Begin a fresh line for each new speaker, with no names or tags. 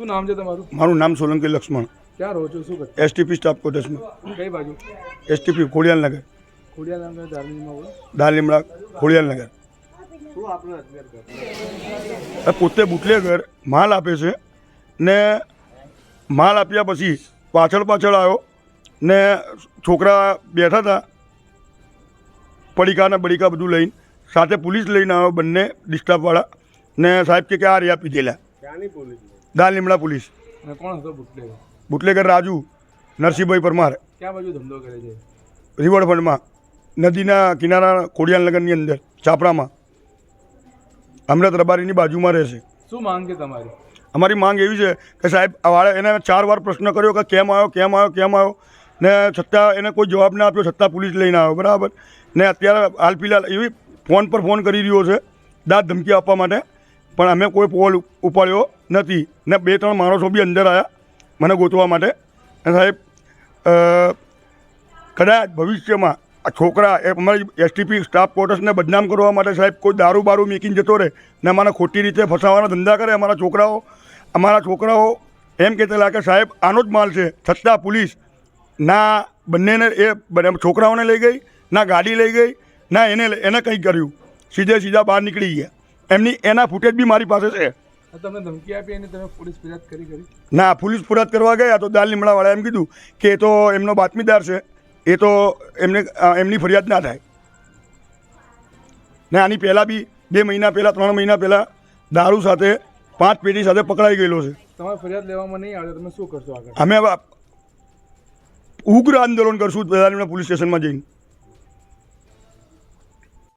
શું નામ છે તમારું?
મારું નામ સોલંકી લક્ષ્મણ.
ક્યાં રહો છો? શું
એસટીપી સ્ટાફ કોટેશમાં.
કઈ બાજુ?
એસટીપી ખોડિયાલનગર. ખોડિયાલનગર
શું આપણે અત્યારે
પોતે બુટલેગર માલ આપે છે ને માલ આપ્યા પછી પાછળ પાછળ આવ્યો ને છોકરા બેઠા હતા પડીકા ને બડીકા બધું લઈને સાથે પોલીસ લઈને આવ્યો બંને ડિસ્ટર્બવાળા ને સાહેબ કે કે આ રહ્યા પીધેલા
ક્યાંની પોલીસ?
દાલ લીમડા પોલીસ.
અને કોણ હતો બુટલેગર?
બુટલેગર રાજુ નરસિંહભાઈ પરમાર.
ક્યાં બાજુ ધંધો કરે છે?
રિવરફ્રન્ટમાં નદીના કિનારા ખોડિયાલનગરની અંદર છાપરામાં અમૃત રબારીની બાજુમાં રહેશે
શું માંગ છે તમારી?
અમારી માંગ એવી છે કે સાહેબ વાળે એને ચાર વાર પ્રશ્ન કર્યો કે કેમ આવ્યો કેમ આવ્યો કેમ આવ્યો ને છતાં એને કોઈ જવાબ ના આપ્યો છતાં પોલીસ લઈને આવ્યો બરાબર? ને અત્યારે હાલ ફિલહાલ એવી ફોન પર ફોન કરી રહ્યો છે દાંત ધમકી આપવા માટે. પણ અમે કોઈ પોલ ઉપાડ્યો નથી. ને બે ત્રણ માણસો બી અંદર આવ્યા મને ગોતવા માટે. સાહેબ કદાચ ભવિષ્યમાં આ છોકરા એ અમારી એસટીપી સ્ટાફ ક્વોર્ટર્સને બદનામ કરવા માટે સાહેબ કોઈ દારૂ બારૂ મેકીને જતો રહે ને અમારા ખોટી રીતે ફસાવાના ધંધા કરે અમારા છોકરાઓ. અમારા છોકરાઓ એમ કહેતા કે સાહેબ, આનો જ માલ છે. છતાં પોલીસ ના બંનેને એ છોકરાઓને લઈ ગઈ, ના ગાડી લઈ ગઈ, ના એને એને કંઈ કર્યું. સીધે સીધા બહાર નીકળી ગયા. એમની એના ફૂટેજ બી મારી પાસે છે.
તમને ધમકી આપી અને તમે પોલીસ ફરિયાદ કરી કરી?
ના પોલીસ ફરિયાદ કરવા ગયા તો દાલ લીમડાવાળા એમ કીધું કે એ તો એમનો બાતમીદાર છે. એ તો એમને એમની ફરિયાદ ના થાય. ને આની પહેલાં બી બે મહિના પહેલાં ત્રણ મહિના પહેલાં દારૂ સાથે પાંચ પેઢી સાથે પકડાઈ ગયેલો છે.
તમારે ફરિયાદ લેવામાં નહીં આવે તમે શું કરશો આગળ?
અમે ઉગ્ર આંદોલન કરશું પોલીસ સ્ટેશનમાં જઈને.